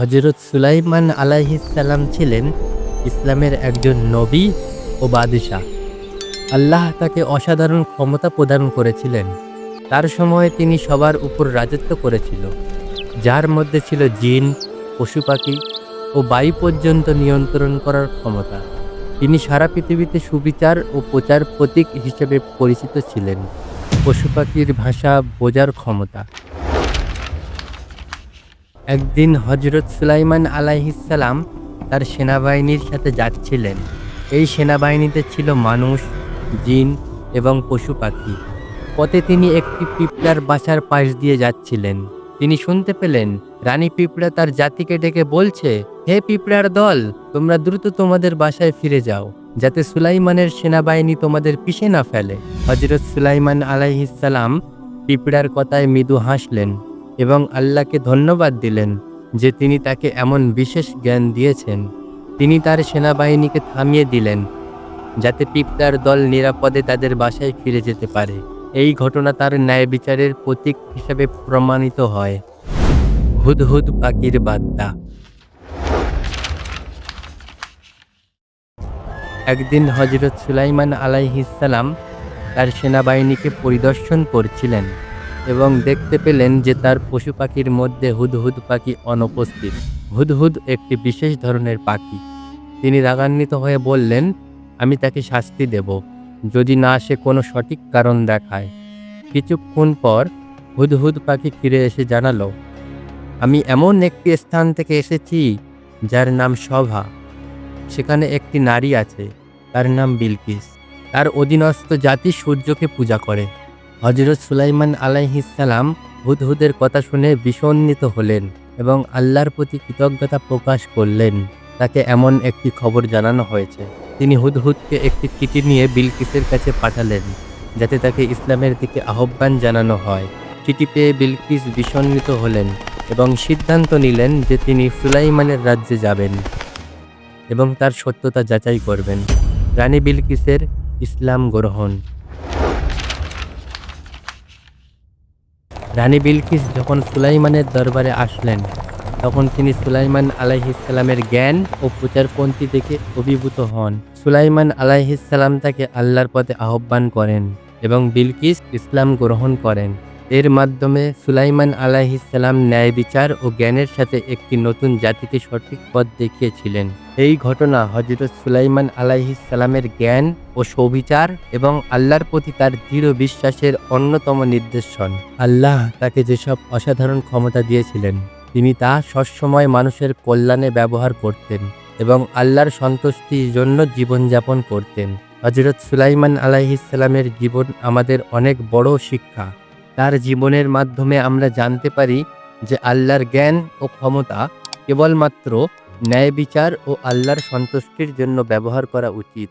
হজরত সুলাইমান আলাইহিসাল্লাম ছিলেন ইসলামের একজন নবী ও বাদশাহ। আল্লাহ তাকে অসাধারণ ক্ষমতা প্রদান করেছিলেন। তার সময়ে তিনি সবার উপর রাজত্ব করেছিল, যার মধ্যে ছিল জিন পশু পাখি ও বায়ু পর্যন্ত নিয়ন্ত্রণ করার ক্ষমতা। তিনি সারা পৃথিবীতে সুবিচার ও প্রচার প্রতীক হিসেবে পরিচিত ছিলেন। পশু পাখির ভাষা বোঝার ক্ষমতা। একদিন হজরত সুলাইমান আলাইহিসাল্লাম তার সেনাবাহিনীর সাথে যাচ্ছিলেন। এই সেনাবাহিনীতে ছিল মানুষ, জিন এবং পশু পাখি। পথে তিনি একটি পিঁপড়ার বাসার পাশ দিয়ে যাচ্ছিলেন। তিনি শুনতে পেলেন, রানী পিঁপড়া তার জাতিকে ডেকে বলছে, হে পিঁপড়ার দল, তোমরা দ্রুত তোমাদের বাসায় ফিরে যাও, যাতে সুলাইমানের সেনাবাহিনী তোমাদের পিষে না ফেলে। হজরত সুলাইমান আলাইহিসাল্লাম পিঁপড়ার কথায় মৃদু হাসলেন। এবং আল্লাহকে ধন্যবাদ দিলেন যে তিনি তাকে এমন বিশেষ জ্ঞান দিয়েছেন। তিনি তার সেনাবাহিনীকে থামিয়ে দিলেন, যাতে পিঁপড়ার দল নিরাপদে তাদের বাসায় ফিরে যেতে পারে। এই ঘটনা তার ন্যায় বিচারের প্রতীক হিসাবে প্রমাণিত হয়। হুদহুদ পাখির বার্তা। একদিন হজরত সুলাইমান আলাইহিসাল্লাম তার সেনাবাহিনীকে পরিদর্শন করছিলেন। এবং দেখতে পেলেন যে তার পশু পাখির মধ্যে হুদহুদ পাখি অনুপস্থিত। হুদহুদ একটি বিশেষ ধরনের পাখি। তিনি রাগান্বিত হয়ে বললেন, আমি তাকে শাস্তি দেব, যদি না সে কোনো সঠিক কারণ দেখায়। কিছুক্ষণ পর হুদহুদ পাখি ফিরে এসে জানালো, আমি এমন একটি স্থান থেকে এসেছি যার নাম সভা সেখানে একটি নারী আছে, তার নাম বিলকিস। তার অধীনস্থ জাতি সূর্যকে পূজা করে। হজরত সুলাইমান আলাইহিসাল্লাম হুদহুদের কথা শুনে বিষণ্ণিত হলেন এবং আল্লাহর প্রতি কৃতজ্ঞতা প্রকাশ করলেন। তাকে এমন একটি খবর জানানো হয়েছে। তিনি হুদহুদকে একটি চিঠি নিয়ে বিলকিসের কাছে পাঠালেন, যাতে তাকে ইসলামের দিকে আহ্বান জানানো হয়। চিঠি পেয়ে বিলকিস বিষণ্ণিত হলেন এবং সিদ্ধান্ত নিলেন যে তিনি সুলাইমানের রাজ্যে যাবেন এবং তার সত্যতা যাচাই করবেন। রানী বিলকিসের ইসলাম গ্রহণ। রানী বিলকিস যখন সুলাইমানের দরবারে আসলেন, তখন তিনি সুলাইমান আলাইহিসালামের জ্ঞান ও প্রচারপন্থী দেখে অভিভূত হন। সুলাইমান আলাইহিসালাম তাকে আল্লাহর পথে আহ্বান করেন এবং বিলকিস ইসলাম গ্রহণ করেন। এর মাধ্যমে সুলাইমান আলাইহিসাল্লাম ন্যায় বিচার ও জ্ঞানের সাথে একটি নতুন জাতিকে সঠিক পথ দেখিয়েছিলেন। এই ঘটনা হজরত সুলাইমান আলাইহিসাল্লামের জ্ঞান ও সৌবিচার এবং আল্লাহর প্রতি তার দৃঢ় বিশ্বাসের অন্যতম নির্দেশন আল্লাহ তাকে যেসব অসাধারণ ক্ষমতা দিয়েছিলেন, তিনি তা সবসময় মানুষের কল্যাণে ব্যবহার করতেন এবং আল্লাহর সন্তুষ্টির জন্য জীবনযাপন করতেন। হজরত সুলাইমান আলাইহিসাল্লামের জীবন আমাদের অনেক বড় শিক্ষা। তার জীবনের মাধ্যমে আমরা জানতে পারি যে আল্লাহর জ্ঞান ও ক্ষমতা কেবলমাত্র ন্যায় বিচার ও আল্লাহর সন্তুষ্টির জন্য ব্যবহার করা উচিত।